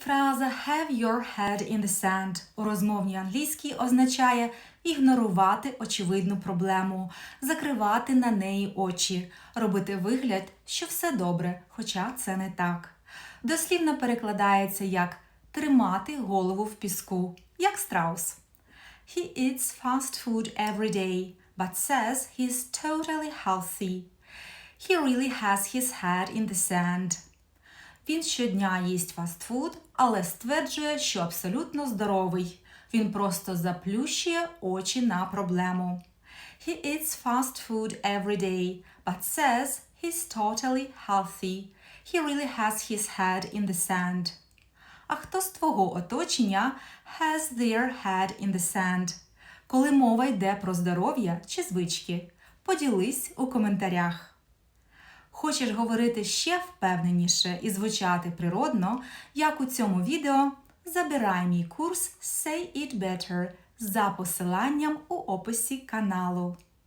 Фраза have your head in the sand у розмовній англійській означає ігнорувати очевидну проблему, закривати на неї очі, робити вигляд, що все добре, хоча це не так. Дослівно перекладається як тримати голову в піску, як страус. He eats fast food every day, but says he's totally healthy. He really has his head in the sand. Він щодня їсть фастфуд, але стверджує, що абсолютно здоровий. Він просто заплющує очі на проблему. He eats fast food every day, but says he's totally healthy. He really has his head in the sand. А хто з твого оточення has their head in the sand? Коли мова йде про здоров'я чи звички? Поділись у коментарях. Хочеш говорити ще впевненіше і звучати природно, як у цьому відео, забирай мій курс Say It Better за посиланням у описі каналу.